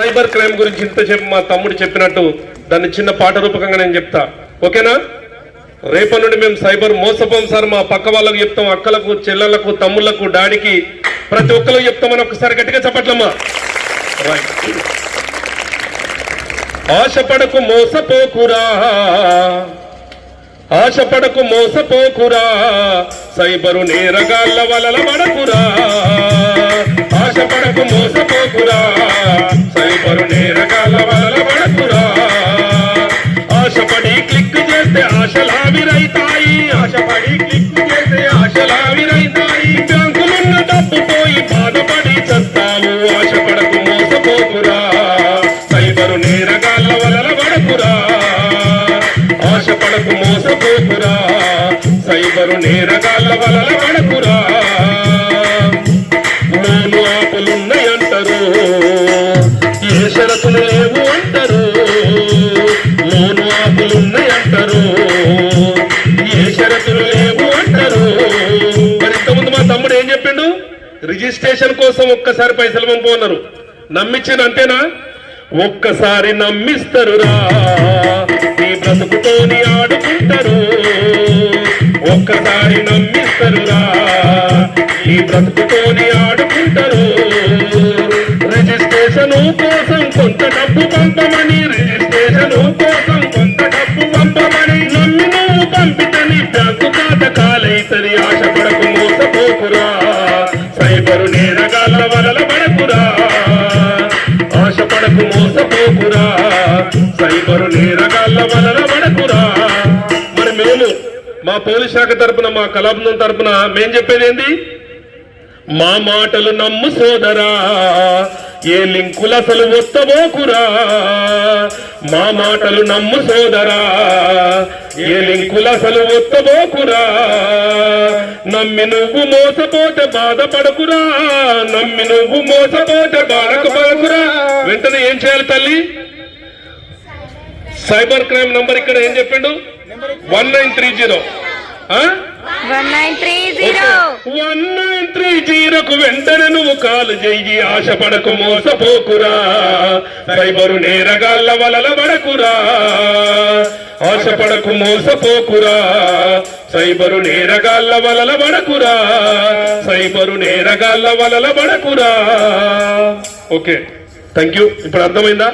Cyber crime గురించి ఇంతసేపు మా తమ్ముడు చెప్పినట్టు దాన్ని చిన్న పాట రూపకంగా నేను చెప్తా. ఓకేనా? రేపటి నుండి మేము సైబర్ మోసపోం సార్ మా పక్క వాళ్ళకు చెప్తాం అక్కలకు చెల్లెళ్ళకు తమ్ముళ్ళకు డాడీకి. ప్రతి ఒక్కరికి చెప్తామని ఒకసారి గట్టిగా చెప్పట్లమ్మా. రైట్ ఆశపడకు మోసపోకురా. ఆశపడకు మోసపోకురా. సైబరు నేరగాళ్ళ వలల పడకురా. ఆశపడకు మోస ఆశలావిరైతాయి ఆశపడి క్లిక్ చేస్తే ఆశలావిరైతాయి బ్యాంకులున్న డబ్బు పోయి బాధపడి చస్తావు ఆశపడకు మోసపోకురా సైబరు నేరగాళ్ళ వలల పడకురా. ఆశపడకు మోసపోకురా సైబరు నేరగాళ్ళ వలల పడకురా. లోను ఆపులున్నాయంటారు. ఏ షరతులు లేవు అంటారు. రిజిస్ట్రేషన్ కోసం ఒక్కసారి పైసలు పంపున్నారు నమ్మించాను అంతేనా ఒక్కసారి నమ్మిస్తారురా. నీ బ్రతుకుతోని ఆడుకుంటారు. ఒక్కసారి నమ్మిస్తారురా. నీ బ్రతుకుతోని ఆశపడకు మోసపోకురా సైబరు నేరగాళ్ళ వలన పడకురా. మరి మేము మా పోలీస్ శాఖ తరపున మా కళాబృందం తరపున మేం చెప్పేది ఏంటి మా మాటలు నమ్ము సోదరా ఏ లింకులు అసలు ఒత్తబోకురా? మా మాటలు నమ్ము సోదరా ఏ లింకులు అసలు ఒత్తబోకురా? నమ్మి నువ్వు మోసపోతే బాధపడకురా నమ్మి నువ్వు మోసపోతే బాధపడకురా వెంటనే ఏం చేయాలి తల్లి? సైబర్ క్రైమ్ నంబర్ ఇక్కడ ఏం చెప్పిండు? One nine three zero. One nine three zero one nine three జీరోకు వెంటనే నువ్వు కాలు చెయ్యి. ఆశపడకు మోసపోకురా. సైబరు నేరగాళ్ళ వలల పడకురా. ఆశపడకు మోసపోకురా. సైబరు నేరగాళ్ళ వలల పడకురా. సైబరు నేరగాళ్ళ వలల పడకురా. ఓకే థ్యాంక్ యూ ఇప్పుడు అర్థమైందా?